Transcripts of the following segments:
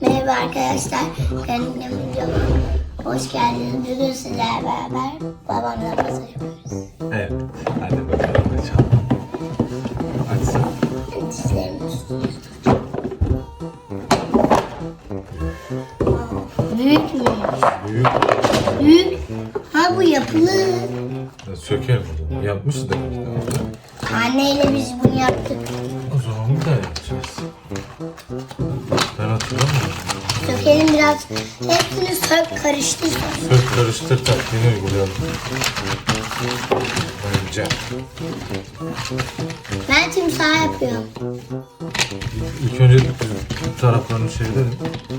Merhaba arkadaşlar. Kanalıma videoma hoş geldiniz. Bugün sizlerle beraber babamla masaj yapıyoruz. Evet. Hadi bakalım açalım. Açsın. Dişlerimiz Büyükmüş. Büyük. Büyük. Ha bu yapılı. Sökelim o zaman. Yapmışız da. Anneyle biz bunu yaptık. O zaman bir daha yapacağız. Biraz. Hepsini sök karıştır. Sök karıştır taktiğini uygulayalım. Önce. Ben timsah yapıyorum. İlk önce bu taraflarını çevirelim.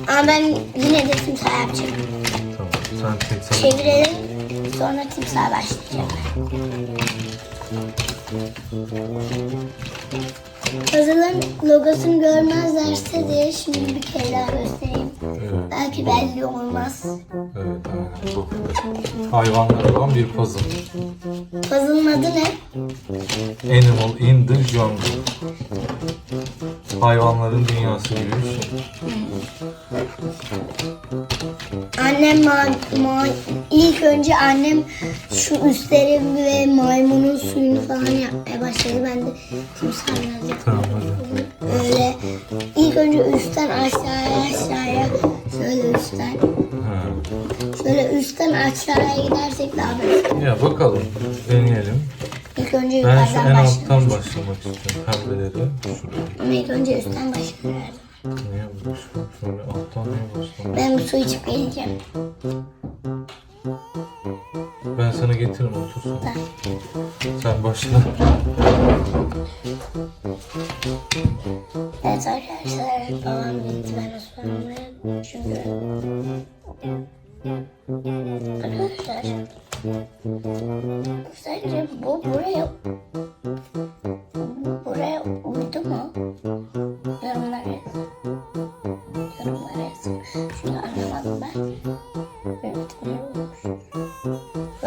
Ama ben yine de timsah yapacağım. Tamam. Sen tek sen. Çevirelim. Sonra timsah başlayacağım. Puzzle'ın logosunu görmezlerse diye şimdi bir kere daha göstereyim. Evet. Belki belli olmaz. Evet aynen bu. Hayvanlar olan bir puzzle. Puzzle'ın adı ne? Animal in the jungle. Hayvanların dünyası gibi bir şey. Annem ma ma ilk önce annem şu üstleri ve maymunun suyunu falan yapmaya başladı. Ben de yaptım. Tamam hadi. Öyle ilk önce üstten aşağıya aşağıya şöyle üstten Ha. şöyle üstten aşağıya gidersek daha basit. Ya bakalım. Deneyelim. İlk önce Ben şu yukarıdan en alttan başlamak. istiyorum. Pembeleri şuraya. Ama ilk önce üstten başlıyorum. Niye bu? Şöyle alttan niye başlamak? Ben bir su içip geleceğim. Ben sana getiririm otursun. Sen başla.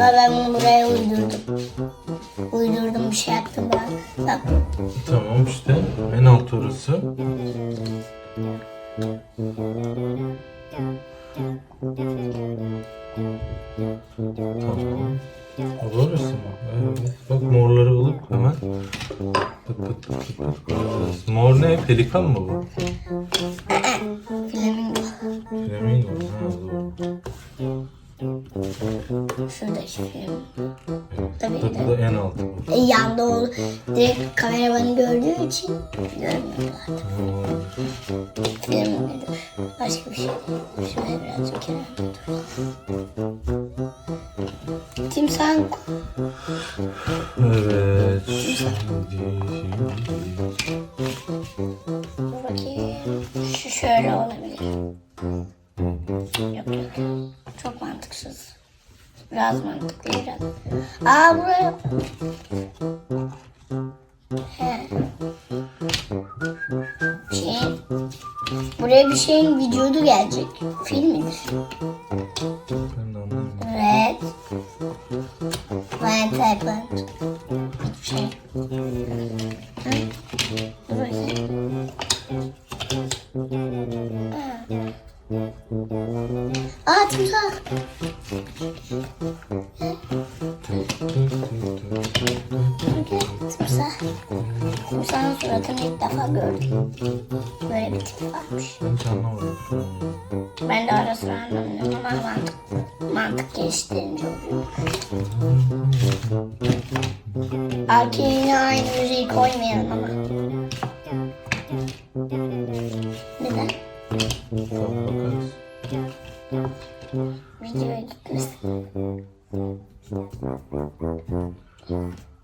Ve ben buraya uydurdum. Uydurdum bir şey yaptım ben. Bak Tamam işte. En alt orası. Tamam. Orası mı? Evet. Bak morları bulup hemen. Pıt pıt pıt pıt. Mor ne? Pelikan mı direkt kameramanı gördüğü için görmüyor zaten. Ha, Flamingodur. Başka bir şey değil. Şöyle birazcık kenarda dursun. Timsahın Evet. Şimdi, Dur bakayım. Şu şöyle olabilir. Yok yok. Çok mantıksız. Biraz mantıklı biraz. Aa buraya. He. Şey. Buraya bir şeyin vücudu gelecek. Film midir? Red. When happened. Hiçbir şey. Dur. Aa. Timsah. Gördüm. Böyle bir tip varmış. Hiç anlamadım. Ben de ara sıra anlamıyorum ama mantık, mantık geliştirince oluyor. Arkaya yine aynı müziği koymayalım ama. Neden? Bakarız. Videoya gitmesin.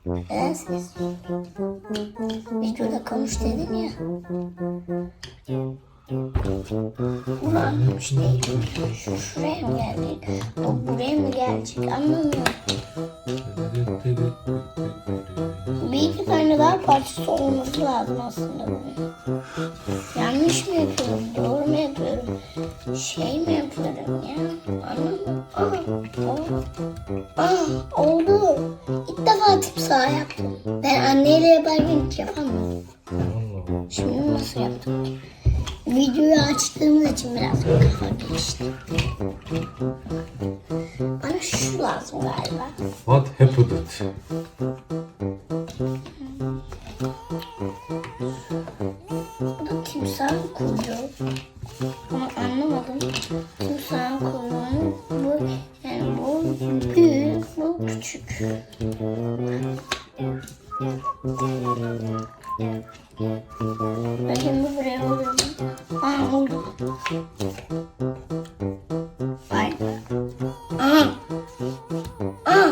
Neden siz? Videoda konuş dedin ya. Bunu anlamış değil. Şu şuraya mı gelecek? O buraya mı gelecek? Anlamıyorum. Bir iki tane daha parçası olması lazım aslında bunun. Yanlış mı yapıyorum? Doğru mu yapıyorum? Şey mi yapıyorum ya? Anlamadım. Aa, aa, aa, oldu. İlk defa timsah yaptım. Ben anneyle yaparken hiç yapamam. Allah. Şimdi nasıl yaptım? videoyu açtığımız için biraz kafa geçti. Bana şu lazım galiba. What happened? Olur mu? Aa oldu. Vay. Aa. Aa.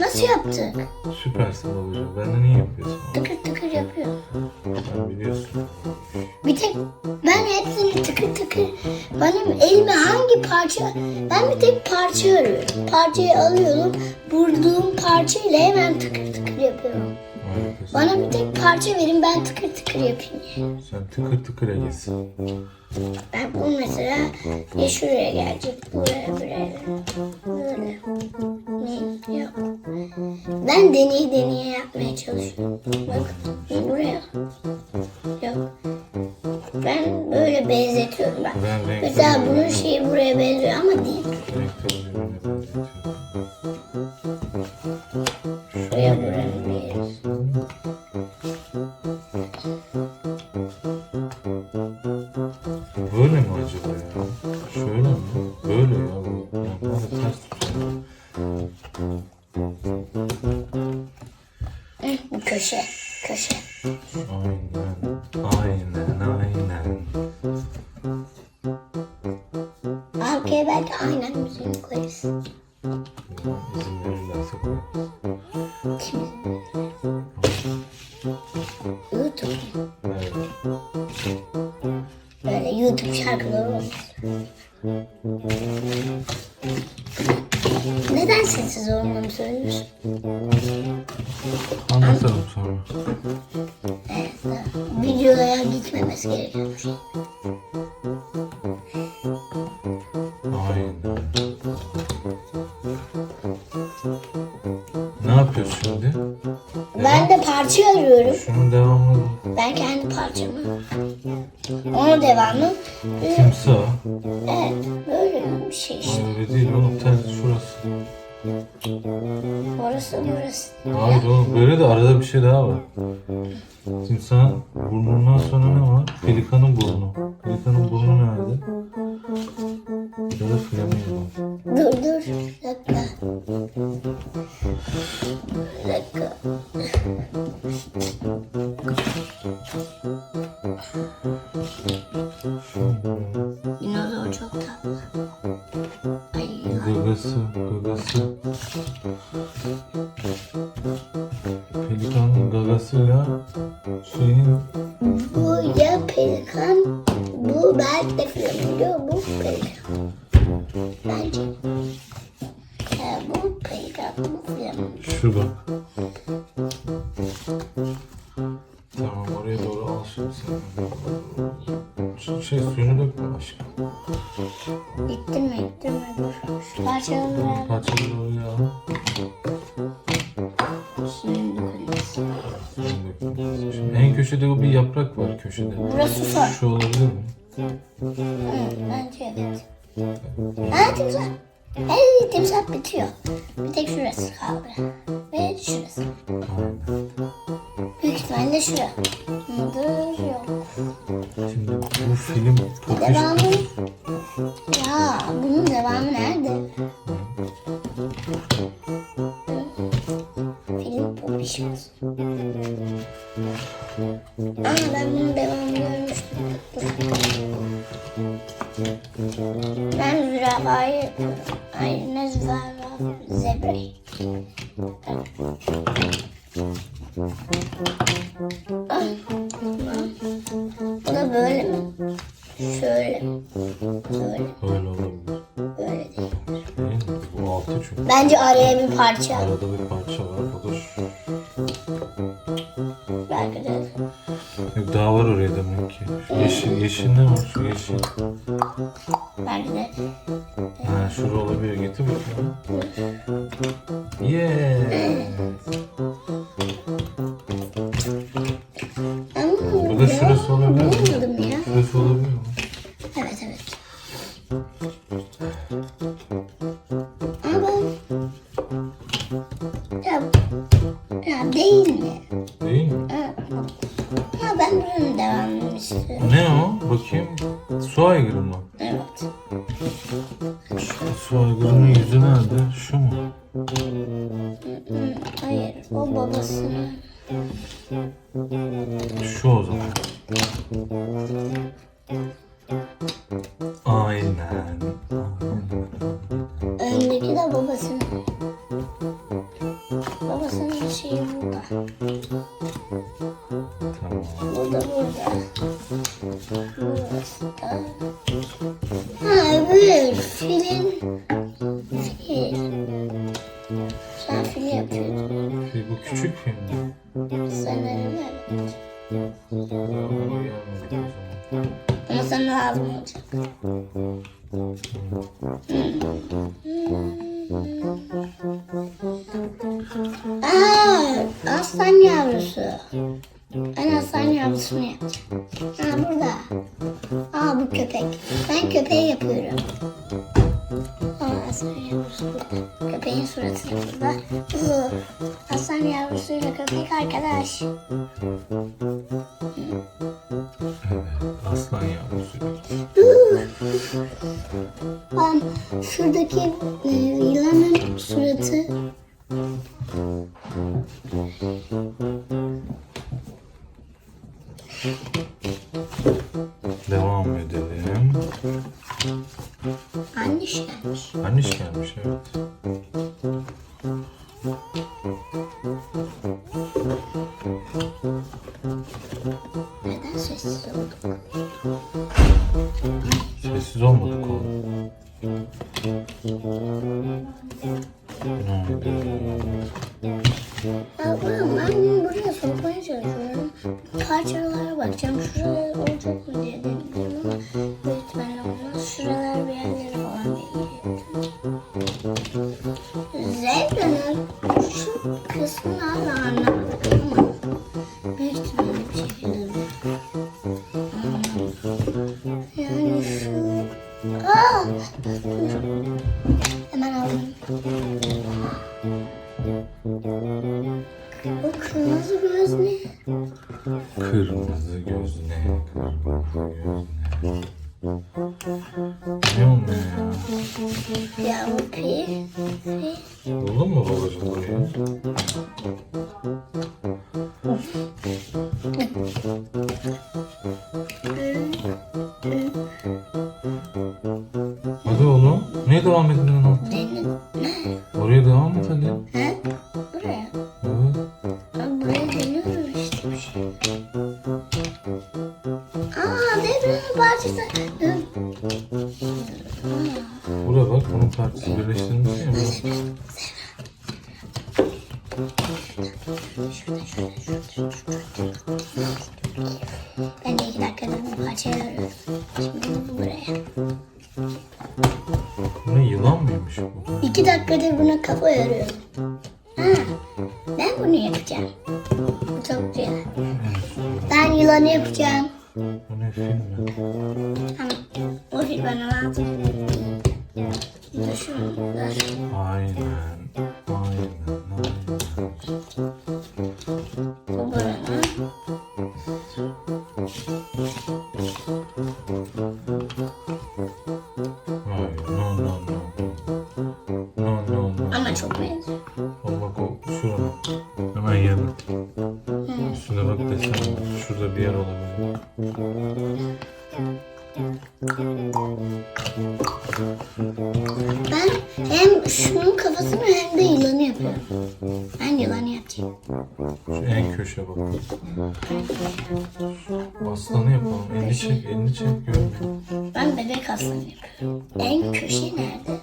Nasıl yaptık? Süpersin babacığım. Ben de niye yapıyorsun? Tıkır tıkır yapıyor. Sen biliyorsun. Bir tek ben hepsini tıkır tıkır benim elime hangi parça ben bir tek parça arıyorum. Parçayı alıyorum vurduğum parçayla hemen tıkır parça verin ben tıkır tıkır yapayım. Sen tıkır tıkır egesin. Ben bu mesela ya şuraya gelecek buraya buraya böyle. Ne? Yok. Ben deney deneye yapmaya çalışıyorum. Bak buraya. Yok. Ben böyle benzetiyorum. Ben Mesela bunun şeyi buraya benziyor ama değil. renkleri Hı, Bu köşe. Sessiz olmamı söylüyorsun? Anlatalım sonra. Evet, videoya gitmemesi şey. Aynen. Ne yapıyorsun şimdi? Ben de parça arıyorum. Şunun devamı Ben kendi parçamı. Onun devamı. e, timsah. De arada bir şey daha var. Timsahın burnundan sonra ne var? Pelikanın burnu. Pelikanın burnu nerede? Bir de flamingo. Dur dur. Bu ya pelikan, bu belki de flamingo, bu pelikan. Bence. Ya bu pelikan, bu şu bak. Köşede. Burası son. Şu olabilir mi? Evet, bence evet. Ha timsah. Evet timsah bitiyor. Bir tek şurası kaldı. Ve şurası. Büyük ihtimalle şura. Mıdır yok. Şimdi bu film topiş Devamı... Ya bunun devamı nerede? Film popişmez. Aa ben bunun devamını görmüştüm. Dur. Ben zürafayı yapıyorum. Ay ne zürafa? Zebrayı. Ah. Bu da böyle mi? Şöyle? Böyle. Öyle olabilir. Böyle değil. Değil mi? Bu altı çünkü. Bence araya bir parça. Arada bir parça var. O da şu. Daha var oraya demek ki. Şu yeşil, yeşil ne var? Şu yeşil. Belki de. Ha şura olabilir. Getir bakalım. Yeah. Babasının. Şu o zaman. Aynen. Öndeki de babasının. Babasının şeyi burada. Tamam. Bu da burada. Burası da. Ha öbür filin. Fil. Sen fil yapıyordun. Şey, bu küçük film mi? Sanırım evet. Ama sana lazım olacak. Aa, aslan yavrusu. Ben aslan yavrusunu yapacağım. Ha burada. Aa bu köpek. Ben köpeği yapıyorum. Aslan yavrusu burada. Köpeğin suratı da burada. Bu aslan yavrusuyla köpek arkadaş. Evet. Aslan yavrusu. Bak şuradaki e, yılanın suratı. Devam edelim. Anniş gelmiş. Anniş gelmiş evet. Neden sessiz olduk? Sessiz olmadık oğlum. Ablam ben bunu buraya sokmaya çalışıyorum. Parçalara bakacağım. Şuraya olacak mı diye deniyorum ama büyük ihtimalle olmaz. Şuralar bir yerlere falan değiyor. Zebra'nın şu kısmını hala anlamadık ama büyük ihtimalle bir Yani şu... Aa! Hemen aldım. O kırmızı göz ne? Kırmızı göz ne? Kırmızı göz ne? Ne oldu ya? Ya o pi. Buldun mu babacığım burayı? Hadi oğlum. Niye devam ediyorsun. Oraya devam et hadi. He? Buraya. Ben yılanı yapacağım. Bu ne film mi? Tamam. O fil bana lazım. Dur şunu. Dur. Aynen. Aynen. Aynen. Ben hem şunun kafasını hem de yılanı yapıyorum. Ben yılanı yapacağım. Şu en köşe bak. Aslanı yapalım. Elini çek, elini çek görmüyor. Ben bebek aslanı yapıyorum. En köşe nerede?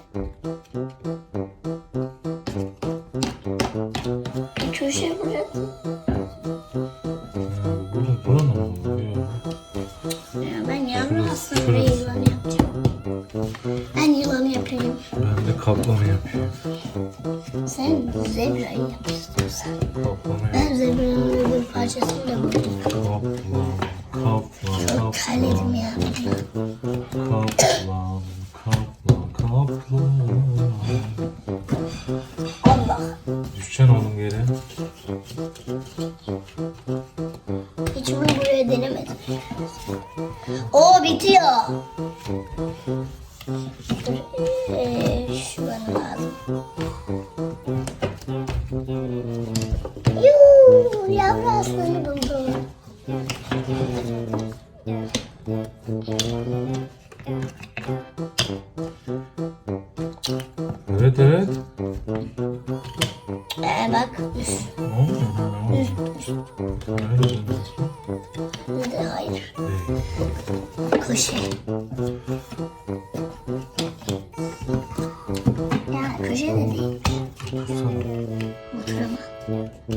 Ben yılanı yapayım. Ben de kaplanı yapıyorum. Sen zebrayı yap istiyorsan. Kaplanı yap. Ben zebranın öbür parçasını da buldum. Kaplan, kaplan, kaplan. Terledim ya. Kaplan, kaplan, kaplan.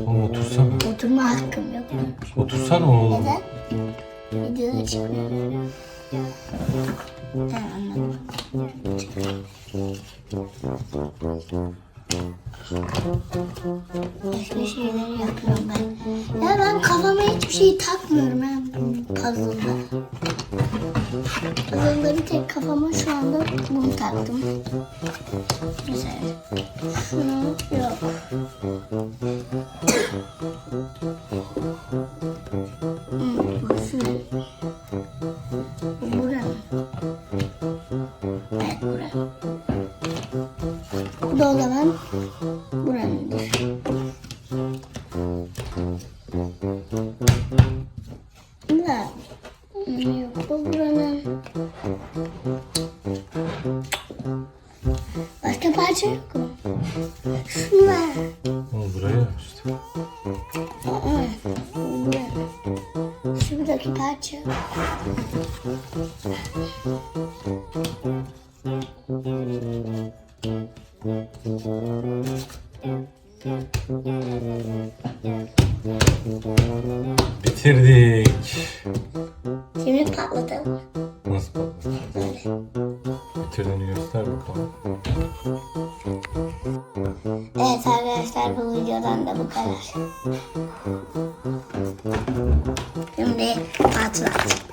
Oğlum otursana. Oturma hakkım yok. Otursana oğlum. Neden? Videoda çıkmıyor. Ha anladım. Başka şeyleri yapıyorum ben. Ya ben kafama hiçbir şey takmıyorum ha puzzle'da. Bir tek kafama şu anda bunu taktım. Mesela şunu yok. Yeah. Bitirdik. Şimdi patlatalım. Nasıl patlatacağız? Bitirdiğini göster bakalım. Evet arkadaşlar bu videodan da bu kadar. Şimdi patlat.